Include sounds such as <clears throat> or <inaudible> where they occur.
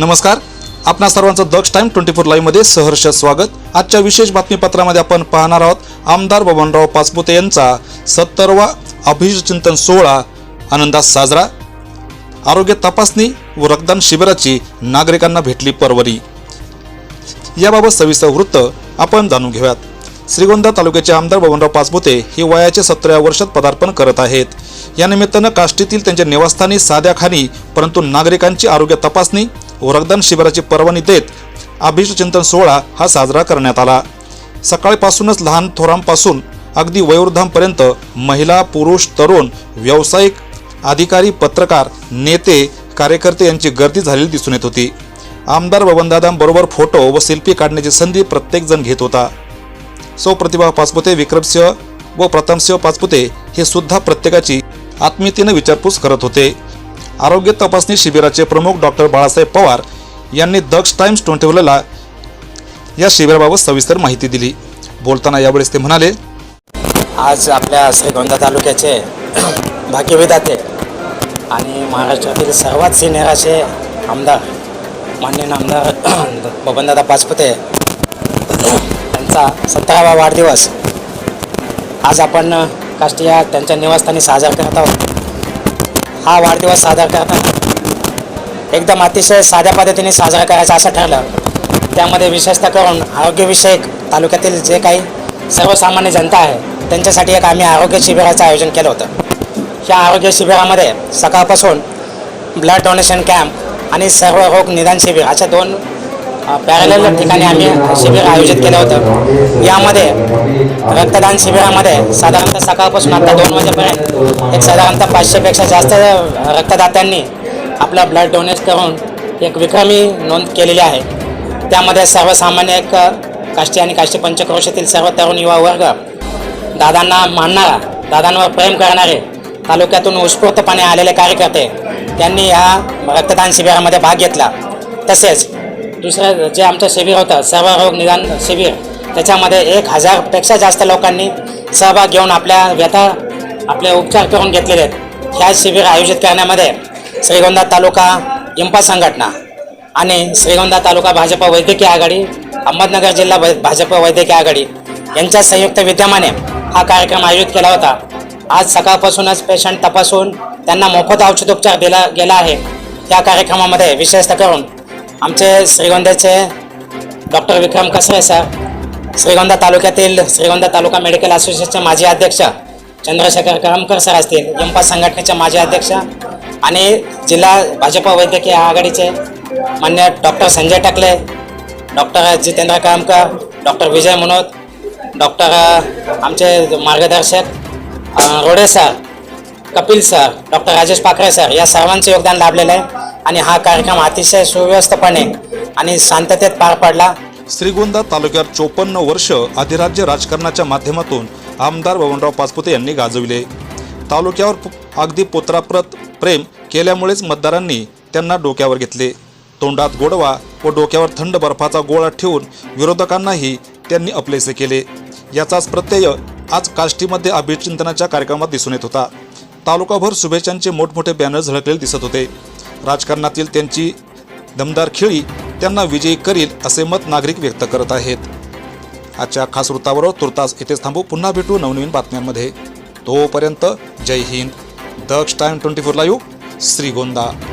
नमस्कार. आपणा सर्वांचं दक्ष टाइम ट्वेंटी फोर लाईव्हमध्ये सहर्ष स्वागत. आजच्या विशेष बातमीपत्रामध्ये आपण पाहणार आहोत आमदार बबनराव पाचपुते यांचा सत्तरवा अभिचिंतन सोहळा आनंदात साजरा. आरोग्य तपासणी व रक्तदान शिबिराची नागरिकांना भेटली परवरी. याबाबत सविस्तर वृत्त आपण जाणून घेऊयात. श्रीगोंदा तालुक्याचे आमदार बबनराव पाचपुते हे वयाच्या सतराव्या वर्षात पदार्पण करत आहेत. या निमित्तानं काष्टीतील त्यांच्या निवासस्थानी साध्या खाणी परंतु नागरिकांची आरोग्य तपासणी व रक्तदान शिबिराची परवानगी देत अभिष्टचिंतन सोहळा हा साजरा करण्यात आला. सकाळपासूनच लहान थोरांपासून अगदी वयोवृद्धांपर्यंत महिला पुरुष तरुण व्यावसायिक अधिकारी पत्रकार नेते कार्यकर्ते यांची गर्दी झालेली दिसून येत होती. आमदार बबनदादांबरोबर फोटो व सेल्फी काढण्याची संधी प्रत्येकजण घेत होता. सौ प्रतिभा पाचपुते विक्रमसिंह व प्रथमसिंह पाचपुते हे सुद्धा प्रत्येकाची आत्मीयतेनं विचारपूस करत होते. आरोग्य तपासणी शिबिराचे प्रमुख डॉक्टर बाळासाहेब पवार यांनी दक्ष टाइम्स ट्वेंटीला या शिबिराबाबत सविस्तर माहिती दिली. बोलताना यावेळेस ते म्हणाले आज आपल्या श्रीगोंदा तालुक्याचे भाग्यविधाते आणि महाराष्ट्रातील सर्वात सिनियर असे आमदार माननीय आमदार <clears throat> बबनदादा पाचपुते यांचा सतरावा वाढदिवस आज आपण काष्टीया त्यांच्या निवासस्थानी साजरा करत आहोत. हा वाढदिवस साजरा करताना एकदम अतिशय साध्या पद्धतीने साजरा करायचा असं ठरलं. त्यामध्ये विशेषतः करून आरोग्यविषयक तालुक्यातील जे काही सर्वसामान्य जनता आहे त्यांच्यासाठी एक आम्ही आरोग्य शिबिराचं आयोजन केलं होतं. या आरोग्य शिबिरामध्ये सकाळपासून ब्लड डोनेशन कॅम्प आणि सर्व रोग निदान शिबिर अशा दोन पॅरल ठिकाणी आम्ही शिबिर आयोजित केलं होतं. यामध्ये रक्तदान शिबिरामध्ये साधारणतः सकाळपासून आता दोन वाजेपर्यंत एक साधारणतः पाचशेपेक्षा जास्त रक्तदात्यांनी आपला ब्लड डोनेट करून एक विक्रमी नोंद केलेली आहे. त्यामध्ये सर्वसामान्य एक काष्टी आणि काष्टी पंचक्रोशातील सर्व तरुण युवा वर्ग दादांना मानणारा दादांवर प्रेम करणारे तालुक्यातून उत्स्फूर्तपणे आलेले कार्यकर्ते त्यांनी या रक्तदान शिबिरामध्ये भाग घेतला. तसेच दुसरं जे आमचं शिबिर होतं सर्वरोग निदान शिबिर त्याच्यामध्ये एक हजारपेक्षा जास्त लोकांनी सहभाग घेऊन आपल्या व्यथा आपले उपचार करून घेतलेले आहेत. ह्या शिबिर आयोजित करण्यामध्ये श्रीगोंदा तालुका इंपा संघटना आणि श्रीगोंदा तालुका भाजप वैद्यकीय आघाडी अहमदनगर जिल्हा वै- भाजप वैद्यकीय आघाडी यांच्या संयुक्त विद्यमाने हा कार्यक्रम आयोजित केला होता. आज सकाळपासूनच पेशंट तपासून त्यांना मोफत औषधोपचार दिला गेला आहे. या कार्यक्रमामध्ये विशेषतः करून आमचे श्रीगोंद्याचे डॉक्टर विक्रम कसरे सर श्रीगोंदा तालुक्यातील श्रीगोंदा तालुका मेडिकल असोसिएशनचे माजी अध्यक्ष चंद्रशेखर करमकर सर असतील यमपा संघटनेचे माजी अध्यक्ष आणि जिल्हा भाजप वैद्यकीय आघाडीचे मान्य doctor Sanjay Takle doctor Jitendra Karmakar doctor Vijay Manod doctor आमचे मार्गदर्शक Rode sir Kapil sir doctor Rajesh Pakhare sir या सर्वांचं योगदान लाभलेलं आहे. आणि हा कार्यक्रम अतिशय सुव्यवस्थपणे आणि शांततेत पार पडला. श्रीगोंदा तालुक्यात चोपन्न वर्ष अधिराज्य राजकारणाच्या माध्यमातून आमदार बबनराव पाचपुते यांनी गाजविले. तालुक्यावर अगदी पोत्राप्रत प्रेम केल्यामुळेच मतदारांनी त्यांना डोक्यावर घेतले. तोंडात गोडवा व डोक्यावर थंड बर्फाचा गोळा ठेवून विरोधकांनाही त्यांनी अपलेसे केले. याचाच प्रत्यय आज काष्टीमध्ये अभिचिंतनाच्या कार्यक्रमात दिसून येत होता. तालुकाभर शुभेच्छांचे मोठमोठे बॅनर झळकलेले दिसत होते. राजकारणातील त्यांची दमदार खेळी त्यांना विजयी करील असे मत नागरिक व्यक्त करत आहेत. आजच्या खास वृत्ताबरोबर तुर्तास इथेच थांबू. पुन्हा भेटू नवनवीन बातम्यांमध्ये. तोपर्यंत Jai Hind. Daksh time twenty four live Shrigonda.